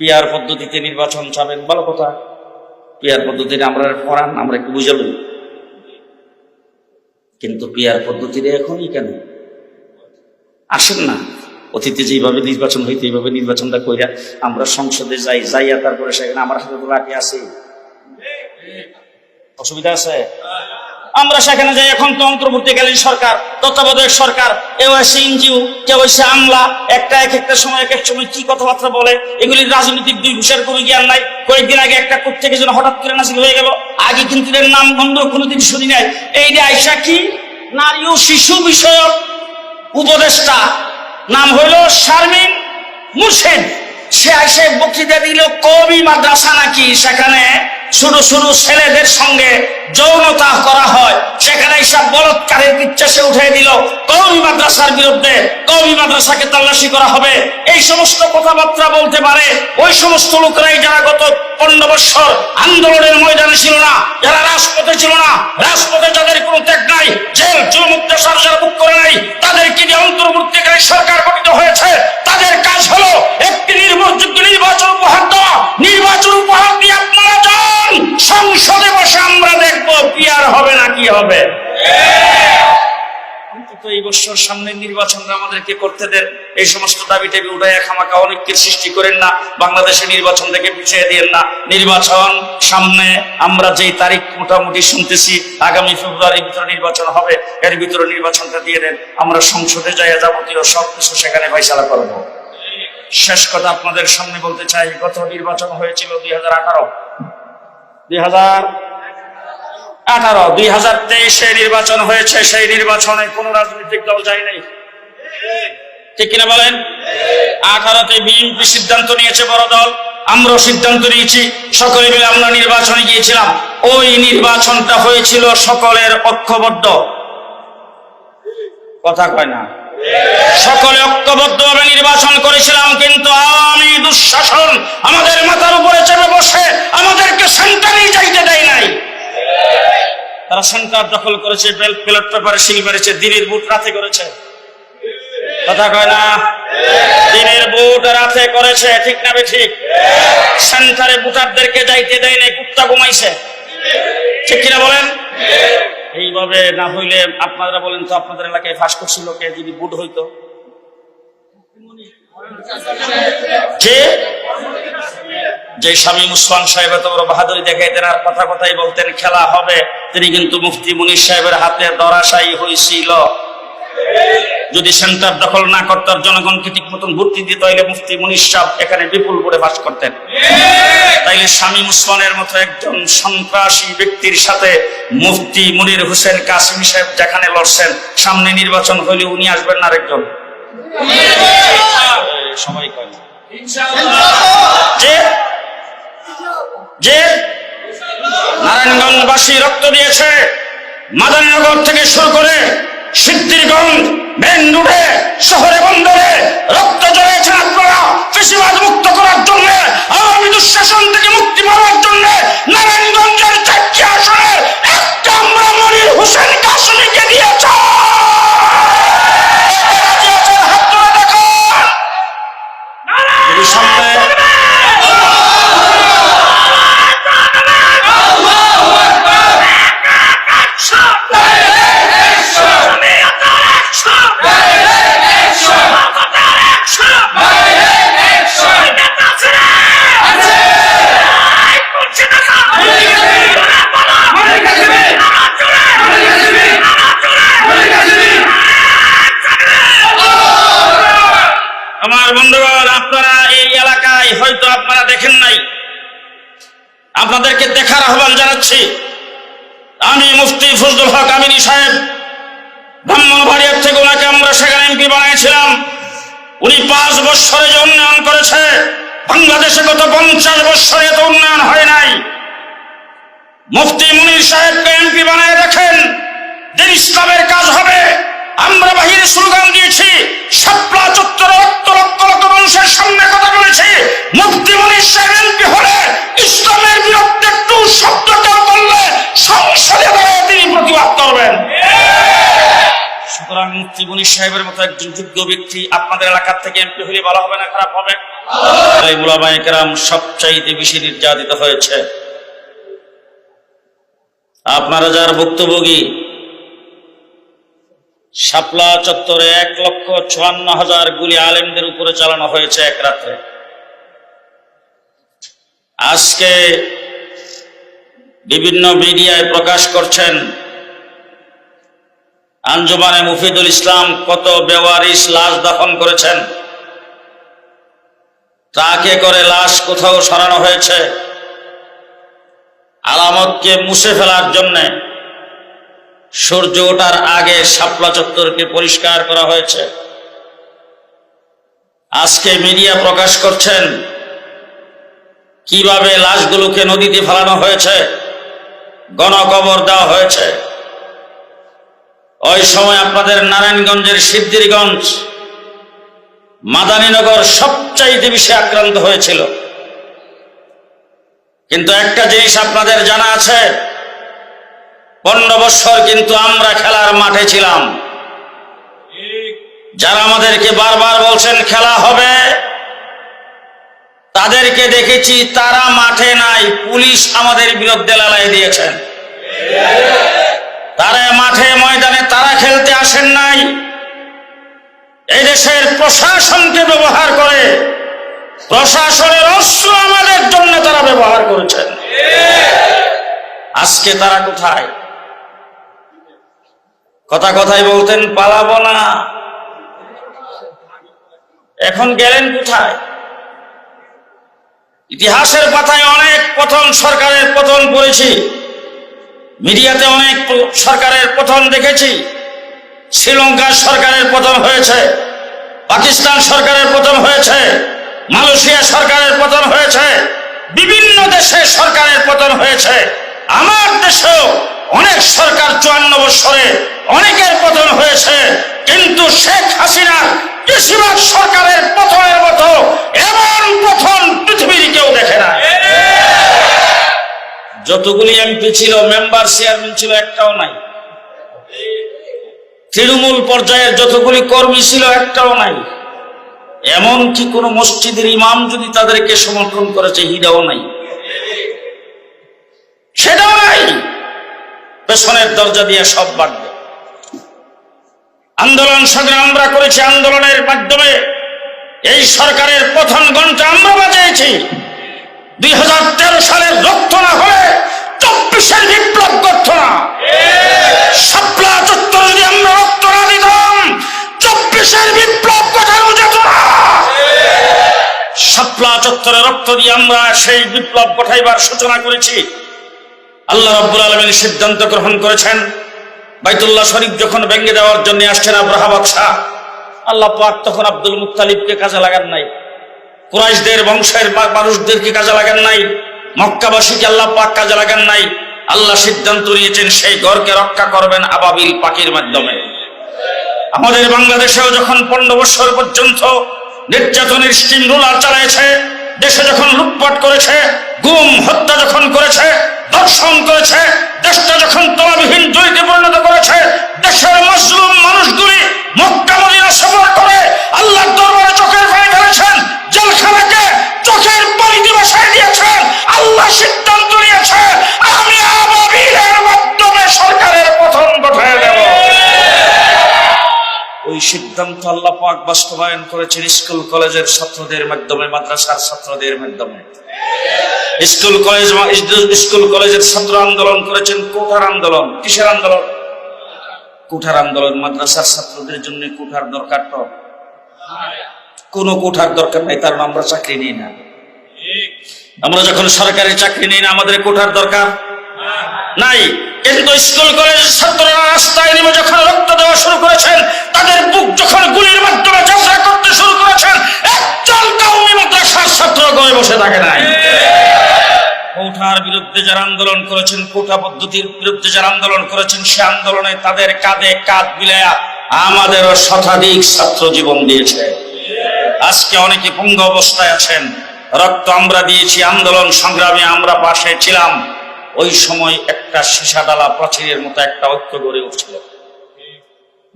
Peer পদ্ধতিতে নির্বাচন চাবেন, ভালো কথা। পিয়ার পদ্ধতিতে আমরা পড়ান, আমরা একটু বুঝাবো কিন্তু পিয়ার পদ্ধতিতে এখনই কেন? আসেন না, অতীতে যেভাবে নির্বাচন হইতে, এইভাবে নির্বাচনটা কইরা আমরা সংসদে যাই, যাইয়া তারপরে সেখানে আমার হাতে তো লাঠি আছে। অসুবিধা আছে? আমরা সেখানে যাই, এখন তো অন্তর্বর্তীকালীন সরকার, তত্ত্বাবধায়ক সরকার কেউ এসে এনজিও কেউ এসে আমলা, একটা এক একটা সময়, এক এক সময় কি কথাবার্তা বলে, এগুলি রাজনৈতিক দুই ঘুষের কোনো জ্ঞান নাই। কয়েকদিন আগে একটা কোর্ট থেকে যেন হঠাৎ করে নাসিল হয়ে গেল, আগে কিন্তু এর নাম গন্ধ কোনোদিন শুনি নাই। এই যে আইসা কি? নারী ও শিশু বিষয়ক উপদেষ্টা, নাম হইল শারমিন মুর্শেদ। সে আইসে বক্তৃতা দিল, কবি মাদ্রাসা নাকি? সেখানে ছোট ছোট ছেলেদের সঙ্গে যৌনতা করা হয়। সেখানে এইসব বলৎকারের পিচ্ছা সে উঠে দিল। কবি মাদ্রাসার বিরুদ্ধে কবি মাদ্রাসাকে তল্লাশি করা হবে। এই সমস্ত কথাবার্তা বলতে পারে। ওই সমস্ত লোকরাই যারা গত পনেরো বৎসর আন্দোলনের ময়দানে ছিল না, যারা রাজপথে ছিল না, রাজপথে যাদের কোনো ত্যাগ নাই, জেল জুলমুক্ত যারা বুক করে নাই, তাদেরকে নিয়ে অন্তর্বর্তীকালীন সরকার গঠিত হয়েছে। তাদের কাজ হলো একটি নির্ভরযোগ্য নির্বাচন উপহার দেওয়া। নির্বাচন উপহার দিয়ে আপনারা যান সংসদে বসে আমরা দেখব পিয়ার হবে। অন্তত এই বছর সামনে নির্বাচনটা আমাদেরকে করতে দেন। এই সমস্ত দাবি টাবি উঠায় খামাকা অনেককে সৃষ্টি করেন না, বাংলাদেশে নির্বাচন থেকে পিছিয়ে দিয়েন না। নির্বাচন সামনে আমরা যেই তারিখ মোটামুটি শুনতেছি, আগামী ফেব্রুয়ারির ভিতরে নির্বাচন হবে, এর ভিতরে নির্বাচনটা দিয়ে দেন। আমরা সংসদে যাই যাবতীয় সব কিছু সেখানে ফয়সালা করব। শেষ কথা আপনাদের সামনে বলতে চাই, গত নির্বাচন হয়েছিল দুই হাজার আঠারো। দুই হাজার আঠারো, দুই হাজার তেইশে নির্বাচন হয়েছে, সেই নির্বাচনে কোন রাজনৈতিক দল যায় নাই। ঠিক কিনা বলেন? আঠারোতে বিএনপি সিদ্ধান্ত নিয়েছে বড় দল, আমরাও সিদ্ধান্ত নিয়েছি, সকলে মিলে আমরা নির্বাচনে গিয়েছিলাম। ওই নির্বাচনটা হয়েছিল সকলের ঐক্যবদ্ধ। কথা কয় না? সকলে ঐক্যবদ্ধভাবে নির্বাচন করেছিলাম, কিন্তু আওয়ামী দুঃশাসন আমাদের মাথার উপরে তারা সেন্টার দখল করেছে ব্যালট পেপারে সিল মেরেছে, দিনের বুট রাতে করেছে। কথা কয় না? দিনের বুট রাতে করেছে, ঠিক না ঠিক সেন্টারে বুটারদেরকে যাইতে দেয় নাই, কুত্তা ঘুমাইছে। ঠিক কিনা বলেন? এইভাবে না হইলে আপনারা বলেন তো, আপনাদের এলাকায় ফাঁস করছিল কে? যদি বুট হইতো। কে? যে স্বামী মুসলমান সাহেব এত বড় বাহাদুরি দেখাইতেন আর কথা কথাই বলতেন খেলা হবে। তিনি কিন্তু মুফতি মুনির সাহেবের হাতে দরাশায়ী হয়েছিল যদি সেন্টার দখল না করতাম জনগণকে ঠিক মতন ভর্তি দিত তাইলে মুফতি মুনির সাহেব এখানে বিপুল করে বাস করতেন। তাইলে স্বামী মুসলমানের মতো একজন সন্ত্রাসী ব্যক্তির সাথে মুফতি মুনির হোসেন কাসিম সাহেব যেখানে লড়ছেন সামনে নির্বাচন হইলে উনি আসবেন না আরেকজন সবাই কয় না। যে নারায়ণগঞ্জবাসী রক্ত দিয়েছে, মাদানীনগর থেকে শুরু করে সিদ্ধিরগঞ্জ বেন্দুড়ে শহরে বন্দরে রক্ত জড়িয়েছেন আপনারা কৃষিবাদ মুক্ত করার জন্য, আওয়ামী দুঃশাসন থেকে মুক্তি পাওয়ার জন্য নারায়ণগঞ্জের চারটি আসনে একটা আমরা মনির হোসেন কাশ্মীরকে দিয়েছে রাজি আছেন? হাত তুলে দেখান। যদি সামনে আমার আপনারা এই এলাকায় হয়তো আপনারা দেখেন নাই। আপনাদেরকে দেখার আহ্বান জানাচ্ছি। আমি মুফতি ফজলুল হক আমিনী সাহেব, ব্রাহ্মণবাড়িয়ার থেকে ওনাকে আমরা সেখানে এমপি বানিয়েছিলাম। উনি পাঁচ বৎসরে যে উন্নয়ন করেছে, বাংলাদেশে গত পঞ্চাশ বৎসরে এত উন্নয়ন হয় নাই। ত্রিপুণী সাহেবের মতো একজন যোগ্য ব্যক্তি আপনাদের এলাকার থেকে এমপি হলে হবে না, খারাপ হবে? শাপলা চত্বরে এক লক্ষ চুয়ান্ন হাজার গুলি আলেমদের উপরে চালানো হয়েছে এক আজকে বিভিন্ন মিডিয়ায় প্রকাশ করছেন আঞ্জুমানে মুফিদুল ইসলাম কত বেওয়ারিশ লাশ দাফন করেছেন? ট্রাকে করে লাশ কোথাও সরানো হয়েছে? আলামতকে মুছে ফেলার জন্যে সূর্য ওঠার আগে শাপলা চত্বরকে পরিষ্কার করা হয়েছে। আজকে মিডিয়া প্রকাশ করছেন, কীভাবে লাশগুলোকে নদীতে ফেলানো হয়েছে? গণকবর দেওয়া হয়েছে। ওই সময় আপনাদের নারায়ণগঞ্জের সিদ্ধিরগঞ্জ মাদানীনগর সবচাইতে বেশি আক্রান্ত হয়েছিল। কিন্তু একটা জিনিস আপনাদের জানা আছে, পনেরো বৎসর কিন্তু আমরা খেলার মাঠে ছিলাম। যারা আমাদেরকে বারবার বলছেন খেলা হবে, তাদেরকে দেখেছি তারা মাঠে নাই, পুলিশ আমাদের বিরুদ্ধে লালাই দিয়েছেন। তারা মাঠে ময়দানে তারা খেলতে আসেন নাই। এই দেশের প্রশাসনকে ব্যবহার করে প্রশাসনের অস্ত্র আমাদের জন্য তারা ব্যবহার করেছেন। আজকে তারা কোথায়? কথা কথাই বলতেন, পালাবো না। এখন গেলেন কোথায়? ইতিহাসের পাতায় অনেক পতন সরকারের পতন পড়েছি। মিডিয়াতে অনেক সরকারের পতন দেখেছি। শ্রীলঙ্কার সরকারের পতন হয়েছে পাকিস্তান সরকারের পতন হয়েছে মালয়েশিয়া সরকারের পতন হয়েছে বিভিন্ন দেশে সরকারের পতন হয়েছে। আমার দেশেও অনেক সরকার চুয়ান্ন বছরে অনেকের পতন হয়েছে কিন্তু শেখ হাসিনার বেশিরভাগ সরকারের পতনের মতো এমন পতন পৃথিবীর কেউ দেখে না। যতগুলি এমপি ছিল মেম্বার চেয়ারম্যান ছিল একটাও নাই। তৃণমূল পর্যায়ের যতগুলি কর্মী ছিল একটাও নাই। এমন কি কোন মসজিদের ইমাম যদি তাদেরকে সমর্থন করেছে হিরাও নাই। সেটাও নাই। পেছনের দরজা দিয়ে সব বাড়বে আন্দোলন সংগ্রাম আমরা করেছি আন্দোলনের মাধ্যমে। এই সরকারের প্রথম ঘণ্টা আমরা বাজিয়েছি। দুই হাজার তেরো সালের রক্ত চত্বরে রক্ত দিয়ে আমরা সেই বিপ্লব ঘটাইবার সূচনা করেছি। আল্লাহ রব্বুল আলমিন সিদ্ধান্ত গ্রহণ করেছেন, বাইতুল্লাহ শরীফ যখন ভেঙে দেওয়ার জন্য আসছেন আব্রাহা বাদশাহ, আল্লাহ পাক তখন আব্দুল মুত্তালিবকে কাজে লাগান নাই। কুরাইশদের বংশের মানুষদেরকে কাজে লাগান নাই। মক্কাবাসীকে আল্লাহ পাক কাজে লাগান নাই। আল্লাহ সিদ্ধান্ত নিয়েছেন, সেই ঘরকে রক্ষা করবেন আবাবিল পাখির মাধ্যমে। আমাদের বাংলাদেশেও যখন পনেরো বছর পর্যন্ত নির্যাতনের স্টিম রুলার চালাইছে দেশে যখন লুটপাট করেছে, গুম, হত্যা যখন করেছে দর্শন করেছে, দেশটা যখন তলাবিহীন জয়কে পরিণত করেছে, দেশের মজলুম মানুষগুলি মক্কা সফর করে আল্লাহ দরবারে চোখের পানি ফেলেছেন জেলখানাকে সিদ্ধান্ত আল্লাহ পাক বাস্তবায়ন করেছেন স্কুল, কলেজের ছাত্রদের মাধ্যমে, মাদ্রাসার ছাত্রদের মাধ্যমে। স্কুল, কলেজ স্কুল, কলেজের ছাত্র আন্দোলন করেছেন কোঠার আন্দোলন। কিসের আন্দোলন? কোঠার আন্দোলন। মাদ্রাসার ছাত্রদের জন্য কোঠার দরকার তো। কোনো কোঠার দরকার নাই কারণ আমরা চাকরি নিই না। আমরা যখন সরকারি চাকরি নিই না, আমাদের কোঠার দরকার? নাই। কিন্তু স্কুল কলেজের ছাত্ররা রাস্তায় নেমে যখন রক্ত দেওয়া শুরু করেছেন, তাদের বুক যখন গুলির মাধ্যমে যাত্রা করতে শুরু করেছেন একজন কাউমি মাদ্রাসার ছাত্র গয়ে বসে থাকে নাই। কোঠার বিরুদ্ধে যারা আন্দোলন করেছেন, কোঠা পদ্ধতির বিরুদ্ধে যারা আন্দোলন করেছেন, সে আন্দোলনে তাদের কাঁধে কাঁধ মিলায়া আমাদেরও শতাধিক ছাত্র জীবন দিয়েছে। আজকে অনেকে পুঙ্গ অবস্থায় আছেন। রক্ত আমরা দিয়েছি, আন্দোলন সংগ্রামে আমরা পাশে ছিলাম। ওই সময় একটা সীসা ডালা প্রাচীরের মতো একটা ঐক্য গড়ে উঠছিল।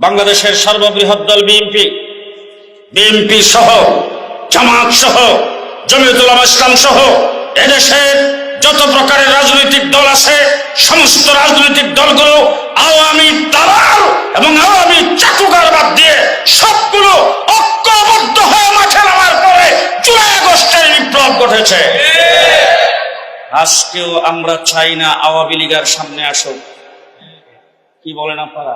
বাংলাদেশের সর্ববৃহৎ দল বিএনপি। বিএনপি সহ, জামাত সহ, জমিয়তুল ইসলাম সহ, এদেশের যত প্রকারের রাজনৈতিক দল আছে, সমস্ত রাজনৈতিক দলগুলো আওয়ামী দালাল এবং আওয়ামী চাকুকার বাদ দিয়ে সবগুলো ঐক্যবদ্ধ হয়ে মাঠে নামার পরে জুলাই আগস্টের বিপ্লব ঘটেছে। আজকেও আমরা চাই না আওয়ামী লীগের সামনে আসুক। কি বলেন আপনারা?